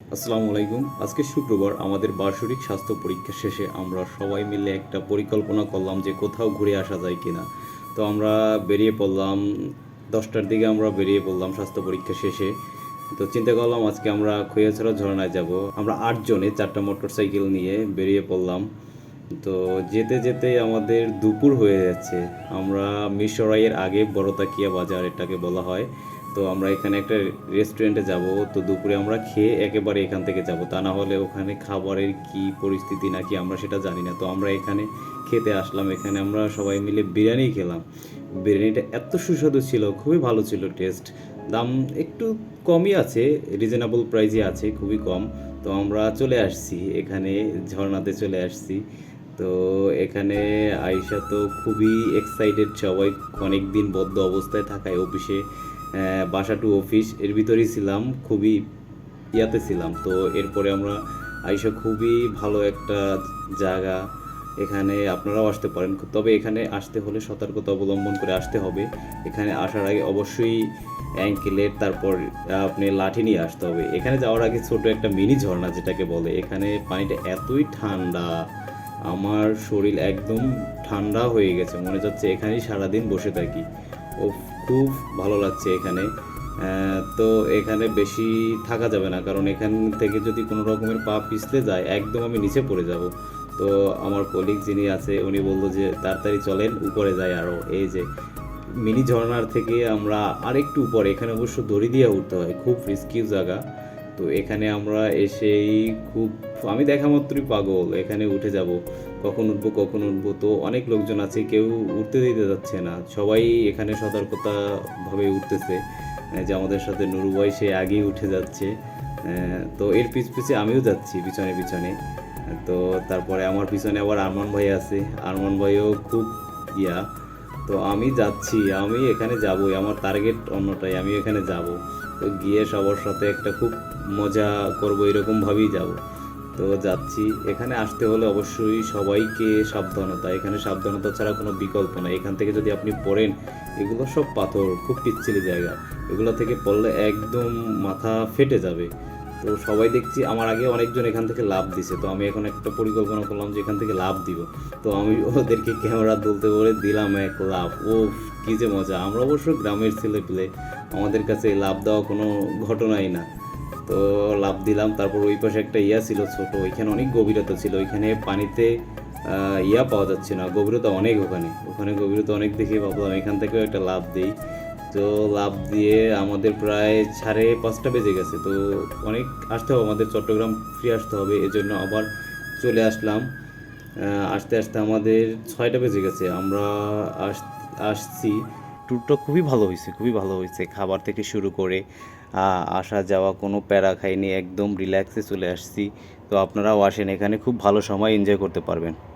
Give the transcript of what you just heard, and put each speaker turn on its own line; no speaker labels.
আসসালামু আলাইকুম। আজকে শুক্রবার আমাদের বার্ষিক স্বাস্থ্য পরীক্ষা শেষে আমরা সবাই মিলে একটা পরিকল্পনা করলাম যে কোথাও ঘুরে আসা যায় কিনা। তো আমরা বেরিয়ে পড়লাম, দশটার দিকে আমরা বেরিয়ে পড়লাম স্বাস্থ্য পরীক্ষা শেষে। তো চিন্তা করলাম আজকে আমরা খৈয়াছড়া ঝর্ণায় যাব। আমরা আটজনে চারটা মোটর সাইকেল নিয়ে বেরিয়ে পড়লাম। তো যেতে যেতে আমাদের দুপুর হয়ে যাচ্ছে। আমরা মিশরাইয়ের আগে বড়তাকিয়া বাজার এটাকে বলা হয়। তো আমরা এখানে একটা রেস্টুরেন্টে যাব। তো দুপুরে আমরা খেয়ে একেবারে এখান থেকে যাব। তা না হলে ওখানে খাবারের কি পরিস্থিতি নাকি আমরা সেটা জানি না। তো আমরা এখানে খেতে আসলাম। এখানে আমরা সবাই মিলে বিরিয়ানি খেলাম। বিরিয়ানিটা এত সুস্বাদু ছিল, খুবই ভালো ছিল টেস্ট দাম একটু কমই আছে রিজনেবল প্রাইসে আছে, খুবই কম। তো আমরা চলে আসছি। এখানে ঝর্ণাতে চলে আসছি। তো এখানে আয়সা তো খুবই এক্সাইটেড সবাই অনেক দিন বদ্ধ অবস্থায় থাকায় অফিসে বাসা টু অফিস এর ভিতরেই ছিলাম, খুবই ইয়াতে ছিলাম। তো এরপরে আমরা আয়সা খুবই ভালো একটা জায়গা, এখানে আপনারাও আসতে পারেন। তবে এখানে আসতে হলে সতর্কতা অবলম্বন করে আসতে হবে। এখানে আসার আগে অবশ্যই অ্যাঙ্কেলের তারপর আপনি লাঠি নিয়ে আসতে হবে। এখানে যাওয়ার আগে ছোট একটা মিনি ঝর্ণা যেটাকে বলে, এখানে পানিটা এতই ঠান্ডা। আমার শরীর একদম ঠান্ডা হয়ে গেছে, মনে যাচ্ছে এখানেই সারাদিন বসে থাকি। ও খুব ভালো লাগছে এখানে। তো এখানে বেশি থাকা যাবে না, কারণ এখান থেকে যদি কোনো রকমের পা পিছলে যায়, একদম আমি নিচে পড়ে যাব। তো আমার কলিগ যিনি আছে, উনি বলল যে, তাড়াতাড়ি চলেন, উপরে যাই আরও এই যে, মিনি ঝর্ণার থেকে আমরা আরেকটু উপরে, এখানে অবশ্য দড়ি দিয়ে উঠতে হয়, খুব রিস্কি জায়গা। তো এখানে আমরা এসেই খুব, আমি দেখা মাত্রই পাগল, এখানে উঠে যাব। কখন উঠবো কখন উঠবো? তো অনেক লোকজন আছে, কেউ উঠতে দিতে যাচ্ছে না। সবাই এখানে সতর্কতাভাবে উঠতেছে যে আমাদের সাথে নুরু ভাই, সে আগেই উঠে যাচ্ছে। তো এর পিছ পিছে আমিও যাচ্ছি, পিছনে পিছনে। তো তারপরে আমার পিছনে আবার আরমান ভাই আছে। আরমান ভাইও খুব ইয়া। তো আমি যাচ্ছি, আমি এখানে যাবই, আমার টার্গেট অন্যটাই আমি এখানে যাব। তো গিয়ে সবার সাথে একটা খুব মজা করব এরকমভাবেই যাব। তো যাচ্ছি। এখানে আসতে হলে অবশ্যই সবাইকে সাবধানতা। এখানে সাবধানতা ছাড়া কোনো বিকল্প নাই। এখান থেকে যদি আপনি পড়েন, এগুলো সব পাথর, খুব পিচ্ছিলি জায়গা। এগুলো থেকে পড়লে একদম মাথা ফেটে যাবে। তো সবাই দেখছি, আমার আগে অনেকজন এখান থেকে লাভ দিছে। তো আমি এখন একটা পরিকল্পনা করলাম যে এখান থেকে লাভ দিব। তো আমি ওদেরকে ক্যামেরা তুলতে বলে দিলাম এক লাভ ও কী যে মজা। আমরা অবশ্য গ্রামের ছেলে পেলে আমাদের কাছে লাভ দেওয়া কোনো ঘটনাই না। তো লাভ দিলাম। তারপর ওই পাশে একটা ইয়া ছিল ছোট, ওইখানে অনেক গভীরতা ছিল। ওইখানে পানিতে ইয়া পাওয়া যাচ্ছে না, গভীরতা অনেক ওখানে। ওখানে গভীরতা অনেক দেখে ভাবলাম, এখান থেকেও একটা লাভ দিই। তো লাভ দিয়ে আমাদের প্রায় সাড়ে পাঁচটা বেজে গেছে। তো অনেক আসতে হবে আমাদের, চট্টগ্রাম ফ্রি আসতে হবে, এজন্য আবার চলে আসলাম। আসতে আসতে আমাদের ছয়টা বেজে গেছে। আমরা আস, আসছি। ট্যুরটা খুবই ভালো হয়েছে, খুবই ভালো হয়েছে। খাবার থেকে শুরু করে আসা যাওয়া, কোনো প্যারা খাইনি, একদম রিল্যাক্সে চলে আসছি। তো আপনারাও আসেন এখানে, খুব ভালো সময় এনজয় করতে পারবেন।